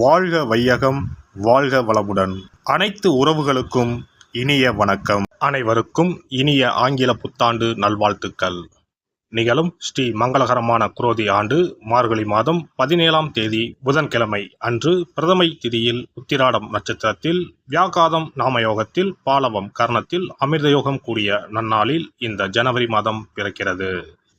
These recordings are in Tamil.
வாழ்க வையகம் வாழ்க வளமுடன். அனைத்து உறவுகளுக்கும் இனிய வணக்கம். அனைவருக்கும் இனிய ஆங்கில புத்தாண்டு நல்வாழ்த்துக்கள். நிகழும் ஸ்ரீ மங்களகரமான குரோதி ஆண்டு மார்கழி மாதம் பதினேழாம் தேதி புதன்கிழமை அன்று பிரதமை திதியில் உத்திராடம் நட்சத்திரத்தில் வியாகாதம் நாமயோகத்தில் பாலவம் கர்ணத்தில் அமிர்தயோகம் கூடிய நன்னாளில் இந்த ஜனவரி மாதம் பிறக்கிறது.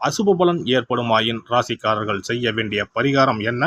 அசுப பலன் ஏற்படுமாயின் ராசிக்காரர்கள் செய்ய வேண்டிய பரிகாரம் என்ன?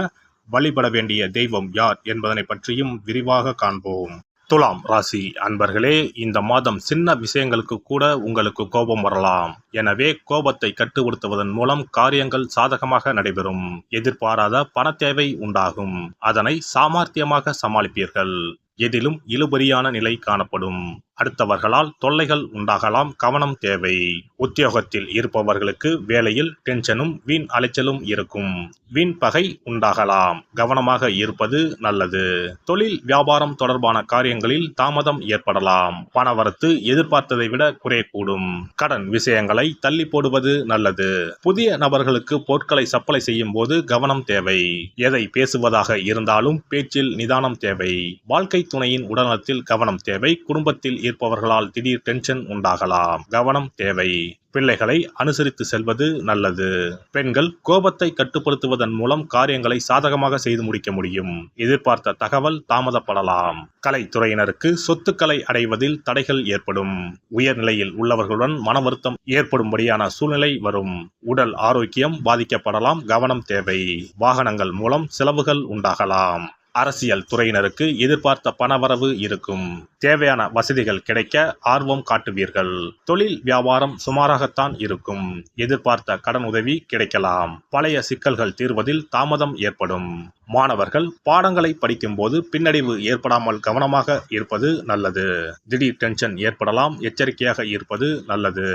வழிபட வேண்டிய தெய்வம் யார் என்பதனை பற்றியும் விரிவாக காண்போம். துலாம் ராசி அன்பர்களே இந்த மாதம் சின்ன விஷயங்களுக்கு கூட உங்களுக்கு கோபம் வரலாம். எனவே கோபத்தை கட்டுப்படுத்துவதன் மூலம் காரியங்கள் சாதகமாக நடைபெறும். எதிர்பாராத பண தேவை உண்டாகும். அதனை சாமர்த்தியமாக சமாளிப்பீர்கள். எதிலும் இழுபறியான நிலை காணப்படும். அடுத்தவர்களால் தொல்லைகள் உண்டாகலாம் கவனம் தேவை. உத்தியோகத்தில் இருப்பவர்களுக்கு வேலையில் டென்ஷனும் வீண் அலைச்சலும் இருக்கும். வீண் பகை உண்டாகலாம். கவனமாக இருப்பது நல்லது. தொழில் வியாபாரம் தொடர்பான காரியங்களில் தாமதம் ஏற்படலாம். பணவரத்து எதிர்பார்த்ததை விட குறையக்கூடும். கடன் விஷயங்களை தள்ளி போடுவது நல்லது. புதிய நபர்களுக்கு பொருட்களை சப்ளை செய்யும் போது கவனம் தேவை. எதை பேசுவதாக இருந்தாலும் பேச்சில் நிதானம் தேவை. வாழ்க்கை துணையின் உடல்நலத்தில் கவனம் தேவை. குடும்பத்தில் இருப்பவர்களால் திடீர் டென்ஷன் உண்டாகலாம். கவனம் தேவை. பிள்ளைகளை அனுசரித்து செல்வது நல்லது. பெண்கள் கோபத்தை கட்டுப்படுத்துவதன் மூலம் காரியங்களை சாதகமாக செய்து முடிக்க முடியும். எதிர்பார்த்த தகவல் தாமதப்படலாம். கலைத்துறையினருக்கு சொத்துக்களை அடைவதில் தடைகள் ஏற்படும். உயர்நிலையில் உள்ளவர்களுடன் மன வருத்தம் ஏற்படும்படியான சூழ்நிலை வரும். உடல் ஆரோக்கியம் பாதிக்கப்படலாம். கவனம் தேவை. வாகனங்கள் மூலம் செலவுகள் உண்டாகலாம். அரசியல் துறையினருக்கு எதிர்பார்த்த பணவரவு இருக்கும். தேவையான வசதிகள் கிடைக்க ஆர்வம் காட்டுவீர்கள். தொழில் வியாபாரம் சுமாராகத்தான் இருக்கும். எதிர்பார்த்த கடன் உதவி கிடைக்கலாம். பழைய சிக்கல்கள் தீர்வதில் தாமதம் ஏற்படும். மாணவர்கள் பாடங்களை படிக்கும்போது பின்னடைவு ஏற்படாமல் கவனமாக இருப்பது நல்லது. திடீர் டென்ஷன் ஏற்படலாம் எச்சரிக்கையாக இருப்பது நல்லது.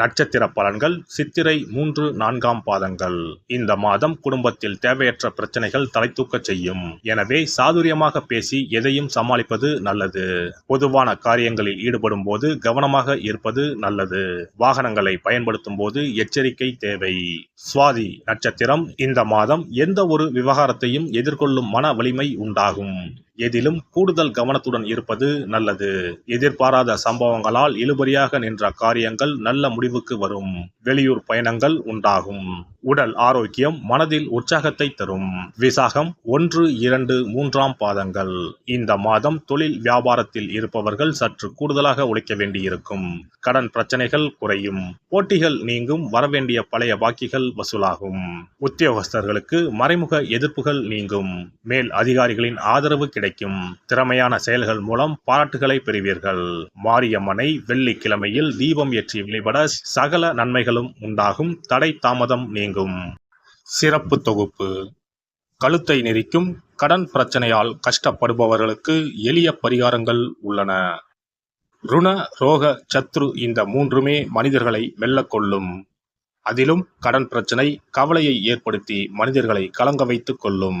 நட்சத்திர பலன்கள் சித்திரை மூன்று நான்காம் பாதங்கள். இந்த மாதம் குடும்பத்தில் தேவையற்ற பிரச்சனைகள் தலைத்தூக்கச் செய்யும். எனவே சாதுரியமாக பேசி எதையும் சமாளிப்பது நல்லது. பொதுவான காரியங்களில் ஈடுபடும் போது கவனமாக இருப்பது நல்லது. வாகனங்களை பயன்படுத்தும் போது எச்சரிக்கை தேவை. சுவாதி நட்சத்திரம் இந்த மாதம் எந்த ஒரு விவகாரத்தையும் எதிர்கொள்ளும் மன வலிமை உண்டாகும். எதிலும் கூடுதல் கவனத்துடன் இருப்பது நல்லது. எதிர்பாராத சம்பவங்களால் இழுபறியாக நின்ற காரியங்கள் நல்ல முடிவுக்கு வரும். வெளியூர் பயணங்கள் உண்டாகும். உடல் ஆரோக்கியம் மனதில் உற்சாகத்தை தரும். விசாகம் ஒன்று இரண்டு மூன்றாம் பாதங்கள். இந்த மாதம் தொழில் வியாபாரத்தில் இருப்பவர்கள் சற்று கூடுதலாக உழைக்க வேண்டியிருக்கும். கடன் பிரச்சனைகள் குறையும். போட்டிகள் நீங்கும். வரவேண்டிய பழைய பாக்கிகள் வசூலாகும். உத்தியோகஸ்தர்களுக்கு மறைமுக எதிர்ப்புகள் நீங்கும். மேல் அதிகாரிகளின் ஆதரவு கிடைக்கும். திறமையான செயல்கள் மூலம் பாராட்டுகளை பெறுவீர்கள். மாரியம்மனை வெள்ளிக்கிழமையில் தீபம் ஏற்றி வழிபட சகல நன்மைகளும் உண்டாகும். தடை தாமதம் நீங்கும். சிறப்பு தொகுப்பு. கழுத்தை நெரிக்கும். கடன் பிரச்சனையால் கஷ்டப்படுபவர்களுக்கு எளிய பரிகாரங்கள் உள்ளன. ருண ரோக சத்ரு இந்த மூன்றுமே மனிதர்களை வெல்லக்கொள்ளும் அதிலும் கடன் பிரச்சனை கவலையை ஏற்படுத்தி மனிதர்களை கலங்க வைத்துக் கொள்ளும்.